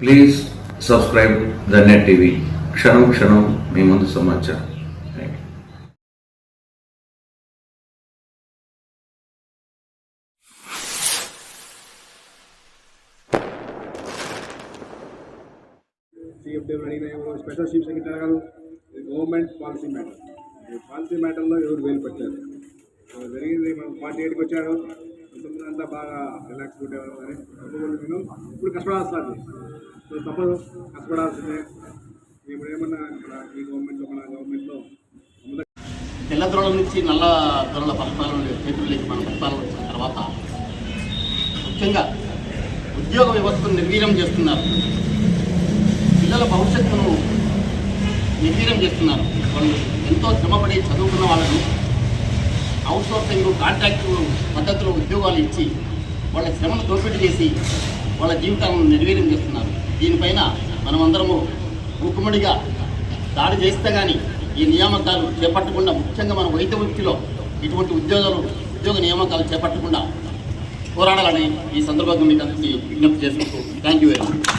please subscribe the net TV క్షణం క్షణం మీ ముందు సమాచారం థ్యాంక్ యూ సీఎఫ్టీ అడిగిన ఎవరు స్పెషల్ చీఫ్ సెక్రటరీ గారు ఇది గవర్నమెంట్ పాలసీ మ్యాటర్ ఈ పాలసీ మ్యాటర్లో ఎవరు వేలు పెట్టారు సో జరిగింది మనం ఫార్టీ ఎయిట్కి వచ్చారు ఇంతకుముందు అంతా బాగా రిలాక్స్ ఉండేవారు కానీ అప్పుడు నేను ఇప్పుడు కష్టపడాల్సింది. సో తప్పదు కష్టపడాల్సిందే. ఇప్పుడు ఏమన్నా ఇక్కడ ఈ గవర్నమెంట్లో మన గవర్నమెంట్లో తెల్ల దొరల నుంచి నల్ల దొరల పరిపాలన చేతుల్లోకి మన పథకాలు వచ్చిన తర్వాత ముఖ్యంగా ఉద్యోగ వ్యవస్థను నిర్వీర్యం చేస్తున్నారు. పిల్లల భవిష్యత్తును నిర్వీర్యం చేస్తున్నారు. వాళ్ళు ఎంతో శ్రమపడి చదువుకున్న వాళ్ళను అవుట్సోర్సింగ్ కాంట్రాక్టు పద్ధతిలో ఉద్యోగాలు ఇచ్చి వాళ్ళ శ్రమను దోపిడీ చేసి వాళ్ళ జీవితాలను నిర్వీర్యం చేస్తున్నారు. దీనిపైన మనమందరము ఉక్కుమడిగా దాడి చేస్తే కానీ ఈ నియామకాలు చేపట్టకుండా ముఖ్యంగా మన వైద్య వృత్తిలో ఇటువంటి ఉద్యోగాలు ఉద్యోగ నియామకాలు చేపట్టకుండా పోరాడాలని ఈ సందర్భంగా మీకు అందరికీ విజ్ఞప్తి చేసుకుంటూ థ్యాంక్ యూ వెరీ మచ్